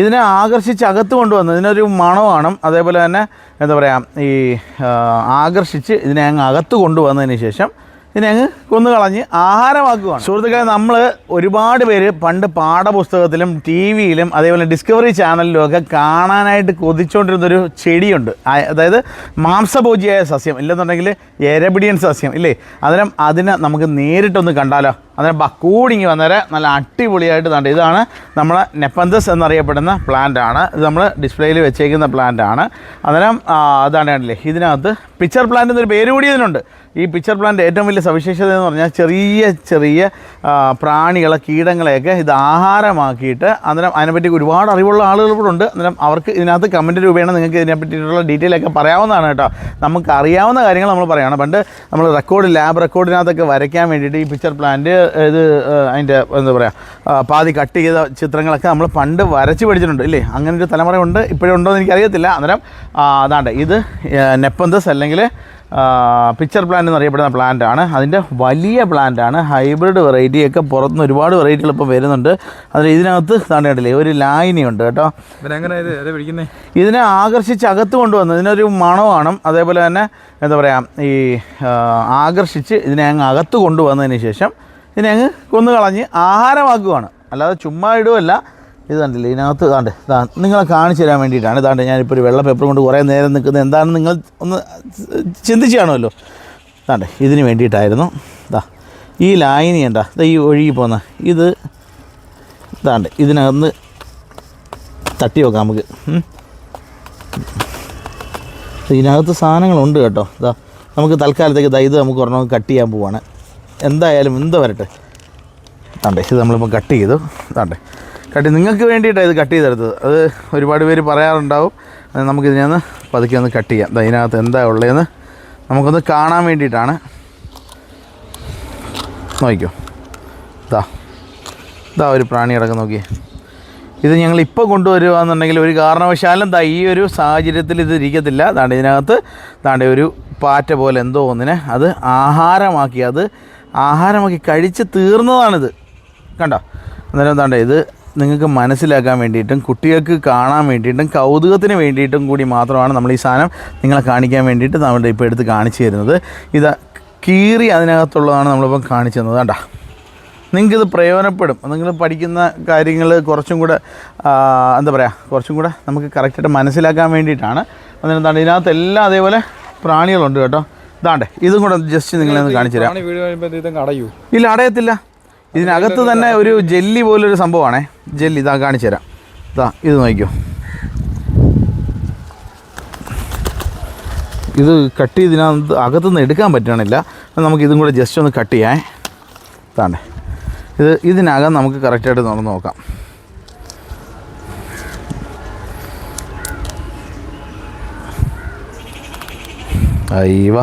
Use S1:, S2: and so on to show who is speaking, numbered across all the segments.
S1: ഇതിനെ ആകർഷിച്ച് അകത്ത് കൊണ്ടുവന്ന് ഇതിനൊരു മണമാണ് അതേപോലെ തന്നെ എന്താ പറയുക ഈ ആകർഷിച്ച് ഇതിനെ അങ്ങ് അകത്ത് കൊണ്ടുവന്നതിന് ശേഷം ഇതിനെ അങ്ങ് കൊന്നുകളഞ്ഞ് ആഹാരമാക്കുകയാണ്. സുഹൃത്തുക്കളെ നമ്മൾ ഒരുപാട് പേര് പണ്ട് പാഠപുസ്തകത്തിലും ടി വിയിലും അതേപോലെ ഡിസ്കവറി ചാനലിലും ഒക്കെ കാണാനായിട്ട് കൊതിച്ചുകൊണ്ടിരുന്നൊരു ചെടിയുണ്ട്. അതായത് മാംസഭോജിയായ സസ്യം ഇല്ലെന്നുണ്ടെങ്കിൽ എരബിഡിയൻ സസ്യം ഇല്ലേ? അതിനും അതിനെ നമുക്ക് നേരിട്ടൊന്ന് കണ്ടാലോ? അന്നേരം ബക്കൂടിങ്ങി വന്നേരം നല്ല അടിപൊളിയായിട്ട് കണ്ട് ഇതാണ് നമ്മളെ നെപ്പന്തസ് എന്നറിയപ്പെടുന്ന പ്ലാന്റ് ആണ്. ഇത് നമ്മൾ ഡിസ്പ്ലേയിൽ വെച്ചേക്കുന്ന പ്ലാന്റ് ആണ്. അന്നേരം അതാണ് കണ്ടില്ലേ? ഇതിനകത്ത് പിക്ചർ പ്ലാന്റ് എന്നൊരു പേര് കൂടി ഇതിനുണ്ട്. ഈ പിക്ചർ പ്ലാന്റ് ഏറ്റവും വലിയ സവിശേഷത എന്ന് പറഞ്ഞാൽ ചെറിയ ചെറിയ പ്രാണികളെ കീടങ്ങളെയൊക്കെ ഇത് ആഹാരമാക്കിയിട്ട് അന്നേരം അതിനെപ്പറ്റി ഒരുപാട് അറിവുള്ള ആളുകൾ ഇവിടെ ഉണ്ട്. അന്നേരം അവർക്ക് ഇതിനകത്ത് കമന്റ് രൂപേണ നിങ്ങൾക്ക് ഇതിനെ പറ്റിയിട്ടുള്ള ഡീറ്റെയിൽ ഒക്കെ പറയാവുന്നതാണ് കേട്ടോ. നമുക്ക് അറിയാവുന്ന കാര്യങ്ങൾ നമ്മൾ പറയുകയാണ് പണ്ട് നമ്മൾ റെക്കോർഡ് ലാബ് റെക്കോർഡിനകത്തൊക്കെ വരയ്ക്കാൻ വേണ്ടിയിട്ട് ഈ പിക്ചർ പ്ലാന്റ് ഇത് അതിന്റെ എന്താ പറയുക പാതി കട്ട് ചെയ്ത ചിത്രങ്ങളൊക്കെ നമ്മൾ പണ്ട് വരച്ച് പഠിച്ചിട്ടുണ്ട് ഇല്ലേ? അങ്ങനെ ഒരു തലമുറ ഉണ്ട് ഇപ്പോഴും ഉണ്ടോ എന്ന് എനിക്കറിയത്തില്ല. അന്നേരം അതാണ്ട് ഇത് നെപ്പന്തസ് അല്ലെങ്കിൽ പിക്ചർ പ്ലാന്റ് എന്നറിയപ്പെടുന്ന പ്ലാന്റ് ആണ്. അതിന്റെ വലിയ പ്ലാന്റ് ആണ്. ഹൈബ്രിഡ് വെറൈറ്റി ഒക്കെ പുറത്തുനിന്ന് ഒരുപാട് വെറൈറ്റികൾ ഇപ്പോൾ വരുന്നുണ്ട്. അതിൽ ഇതിനകത്ത് കണ്ടിട്ടില്ലേ ഒരു ലായനിയുണ്ട് കേട്ടോ. ഇതിനെ ആകർഷിച്ച് അകത്ത് കൊണ്ടുവന്നു ഇതിനൊരു മണമാണ്. അതേപോലെ തന്നെ എന്താ പറയുക ഈ ആകർഷിച്ച് ഇതിനെ അങ്ങ് അകത്ത് കൊണ്ടുവന്നതിന് ശേഷം ഇതിനെ അങ്ങ് കൊന്നു കളഞ്ഞ് ആഹാരമാക്കുകയാണ് അല്ലാതെ ചുമ്മാ ഇടുമല്ല ഇത് കണ്ടില്ലേ ഇതിനകത്ത് താണ്ട് ഇതാ നിങ്ങളെ കാണിച്ചു തരാൻ വേണ്ടിയിട്ടാണ്. ഇതാണ്ട് ഞാനിപ്പോൾ ഒരു വെള്ള പേപ്പർ കൊണ്ട് കുറേ നേരം നിൽക്കുന്നത് എന്താണെന്ന് നിങ്ങൾ ഒന്ന് ചിന്തിച്ച് കാണുമല്ലോ. താണ്ട് ഇതിന് വേണ്ടിയിട്ടായിരുന്നു. ഇതാ ഈ ലായനി എന്താ ഇതാ ഈ ഒഴുകി പോകുന്ന ഇത് ഇതാണ്ട് ഇതിനകത്ത് തട്ടി വെക്കാം നമുക്ക്. ഇതിനകത്ത് സാധനങ്ങളുണ്ട് കേട്ടോ. ഇതാ നമുക്ക് തൽക്കാലത്തേക്ക് ഇതാ ഇത് നമുക്ക് ഒരെണ്ണം കട്ട് ചെയ്യാൻ പോവാണ്. എന്തായാലും എന്ത് വരട്ടെ. അതെ ഇത് നമ്മളിപ്പോൾ കട്ട് ചെയ്തു. അതെ കട്ട് നിങ്ങൾക്ക് വേണ്ടിയിട്ടാണ് ഇത് കട്ട് ചെയ്തെടുത്തത്. അത് ഒരുപാട് പേര് പറയാറുണ്ടാവും. അത് നമുക്കിതിനൊന്ന് പതുക്കെ ഒന്ന് കട്ട് ചെയ്യാം. ഇതിനകത്ത് എന്താ ഉള്ളതെന്ന് നമുക്കൊന്ന് കാണാൻ വേണ്ടിയിട്ടാണ്. നോക്കിക്കോ. ഇതാ ഇതാ ഒരു പ്രാണി അടക്കം നോക്കിയേ. ഇത് ഞങ്ങൾ ഇപ്പോൾ കൊണ്ടുവരികയാണെന്നുണ്ടെങ്കിൽ ഒരു കാരണവശാലും ദാ ഈ ഒരു സാഹചര്യത്തിൽ ഇത് ഇരിക്കത്തില്ല. ദാണ്ട് ഇതിനകത്ത് ദാണ്ട് ഒരു പാറ്റ പോലെ എന്തോ ഒന്നിനെ അത് ആഹാരമാക്കി അത് ആഹാരമാക്കി കഴിച്ച് തീർന്നതാണിത്. കണ്ടോ? അന്നേരം എന്താണ്ട് ഇത് നിങ്ങൾക്ക് മനസ്സിലാക്കാൻ വേണ്ടിയിട്ടും കുട്ടികൾക്ക് കാണാൻ വേണ്ടിയിട്ടും കൗതുകത്തിന് വേണ്ടിയിട്ടും കൂടി മാത്രമാണ് നമ്മൾ ഈ സാധനം നിങ്ങളെ കാണിക്കാൻ വേണ്ടിയിട്ട് നമ്മുടെ ഇപ്പോൾ എടുത്ത് കാണിച്ചു തരുന്നത്. ഇത് കീറി അതിനകത്തുള്ളതാണ് നമ്മളിപ്പം കാണിച്ചു തന്നത്. കണ്ടോ? നിങ്ങൾക്കിത് പ്രയോജനപ്പെടും. നിങ്ങൾ പഠിക്കുന്ന കാര്യങ്ങൾ കുറച്ചും കൂടെ എന്താ പറയുക കുറച്ചും കൂടെ നമുക്ക് കറക്റ്റായിട്ട് മനസ്സിലാക്കാൻ വേണ്ടിയിട്ടാണ്. അതിനെന്താണ് ഇതിനകത്ത് എല്ലാം അതേപോലെ പ്രാണികളുണ്ട് കേട്ടോ. ഇതാണ്ടേ ഇതും കൂടെ ജസ്റ്റ് നിങ്ങളെ ഒന്ന് കാണിച്ചു തരാം. ഇല്ല അടയത്തില്ല. ഇതിനകത്ത് തന്നെ ഒരു ജെല്ലി പോലൊരു സംഭവമാണേ. ജെല്ലി ഇതാ കാണിച്ചു തരാം. ഇതാ ഇത് നോക്കിയോ ഇത് കട്ട് ചെയ്തിനകത്ത് അകത്തുനിന്ന് എടുക്കാൻ പറ്റണില്ല നമുക്ക് ഇതും കൂടെ ജസ്റ്റ് ഒന്ന് കട്ട് ചെയ്യാൻ താണ്ടേ ഇത് ഇതിനകം നമുക്ക് കറക്റ്റായിട്ട് തുറന്ന് നോക്കാം. അയ്യവ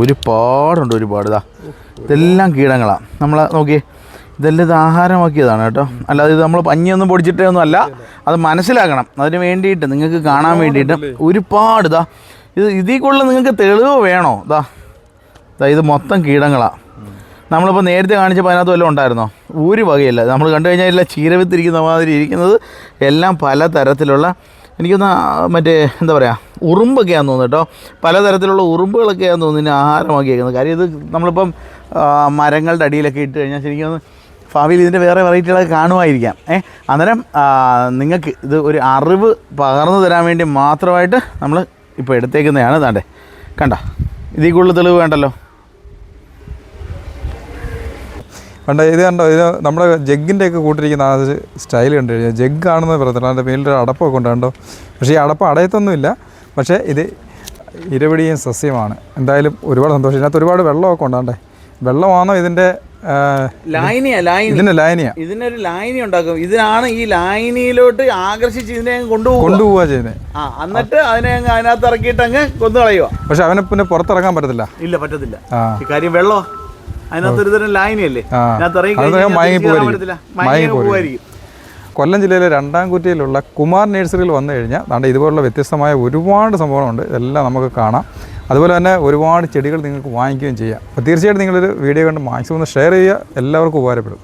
S1: ഒരുപാടുണ്ട് ഒരുപാട്. ഇതാ ഇതെല്ലാം കീടങ്ങളാണ് നമ്മൾ നോക്കിയേ ഇതെല്ലാം ഇത് ആഹാരമാക്കിയതാണ് കേട്ടോ. അല്ലാതെ ഇത് നമ്മൾ പഞ്ഞിയൊന്നും പൊടിച്ചിട്ടേ ഒന്നും അല്ല അത് മനസ്സിലാക്കണം. അതിന് വേണ്ടിയിട്ട് നിങ്ങൾക്ക് കാണാൻ വേണ്ടിയിട്ട് ഒരുപാട് ഇതാ ഇത് ഇതിൽ കൂടുതൽ നിങ്ങൾക്ക് തെളിവ് വേണോ? ഇതാ ഇതാ ഇത് മൊത്തം കീടങ്ങളാണ് നമ്മളിപ്പോൾ നേരത്തെ കാണിച്ചപ്പോൾ അതിനകത്ത് വല്ലതും ഉണ്ടായിരുന്നോ? ഒരു വകയില്ല. നമ്മൾ കണ്ടു കഴിഞ്ഞാൽ എല്ലാം ചീരവിത്തിരിക്കുന്ന മാതിരി ഇരിക്കുന്നത്. എല്ലാം പല തരത്തിലുള്ള എനിക്കൊന്ന് മറ്റേ എന്താ പറയുക ഉറുമ്പൊക്കെയാന്ന് തോന്നുന്നു കേട്ടോ. പലതരത്തിലുള്ള ഉറുമ്പുകളൊക്കെയാന്ന് തോന്നുന്നു ആഹാരമാക്കി ആഹാരമാക്കിയേക്കുന്നത്. കാര്യം ഇത് നമ്മളിപ്പം മരങ്ങളുടെ അടിയിലൊക്കെ ഇട്ട് കഴിഞ്ഞാൽ ശരിക്കും ഭാവിയിൽ ഇതിന്റെ വേറെ വെറൈറ്റികളൊക്കെ കാണുമായിരിക്കാം. ഏ അന്നേരം നിങ്ങൾക്ക് ഇത് ഒരു അറിവ് പകർന്നു തരാൻ വേണ്ടി മാത്രമായിട്ട് നമ്മൾ ഇപ്പോൾ എടുത്തേക്കുന്നതാണ് താണ്ടേ കണ്ട? ഇതിൽ കൂടുതൽ തെളിവ് വേണ്ടല്ലോ?
S2: കണ്ട ഇത് കണ്ടോ ഇത് നമ്മുടെ ജഗ്ഗിന്റെ ഒക്കെ കൂട്ടിരിക്കുന്ന ആ ഒരു സ്റ്റൈൽ കണ്ടു കഴിഞ്ഞാൽ ജഗ് ആണെന്ന് പറയത്തില്ല അതിന്റെ മേലൊരു അടപ്പൊക്കെ ഉണ്ട് കണ്ടോ. പക്ഷേ ഈ അടപ്പ് അടയത്തൊന്നുമില്ല പക്ഷേ ഇത് ഇരപിടിയും സസ്യമാണ്. എന്തായാലും ഒരുപാട് സന്തോഷം. ഇതിനകത്ത് ഒരുപാട് വെള്ളമൊക്കെ ഉണ്ടാണ്ടേ വെള്ളമാണോ ഇതിന്റെ
S1: ലായനിയാ ലായനി.
S2: ഇതിന്റെ ലായനിയാണ്
S1: ഇതിനൊരു ലായനി ഉണ്ടാക്കും. ഇതിനാണ് ഈ ലായനിയിലോട്ട് ആകർഷിച്ച് ഇതിനെ കൊണ്ടുപോകും
S2: കൊണ്ടുപോവുക. ചെയ്യുന്നത്.
S1: ആ എന്നിട്ട് അതിനെ അതിനകത്ത് ഇറക്കിയിട്ട് അങ്ങ് കൊന്നു കളയുക
S2: പക്ഷെ അവനെ പിന്നെ പുറത്തിറങ്ങാൻ പറ്റത്തില്ല.
S1: ഇല്ല പറ്റത്തില്ല. കാര്യം വെള്ളോ? അതിനകത്ത് ഒരു തരം ലായനിയല്ലേ? പോവായിരിക്കും.
S2: കൊല്ലം ജില്ലയിലെ രണ്ടാം കുറ്റിയിലുള്ള കുമാർ നഴ്സറിയിൽ വന്നു കഴിഞ്ഞാൽ ദാണ്ട് ഇതുപോലുള്ള വ്യത്യസ്തമായ ഒരുപാട് സംഭവങ്ങളുണ്ട്. ഇതെല്ലാം നമുക്ക് കാണാം. അതുപോലെ തന്നെ ഒരുപാട് ചെടികൾ നിങ്ങൾക്ക് വാങ്ങിക്കുകയും ചെയ്യാം. അപ്പോൾ തീർച്ചയായിട്ടും നിങ്ങളൊരു വീഡിയോ കണ്ട് മാക്സിമം ഒന്ന് ഷെയർ ചെയ്യുക. എല്ലാവർക്കും ഉപകാരപ്പെടും.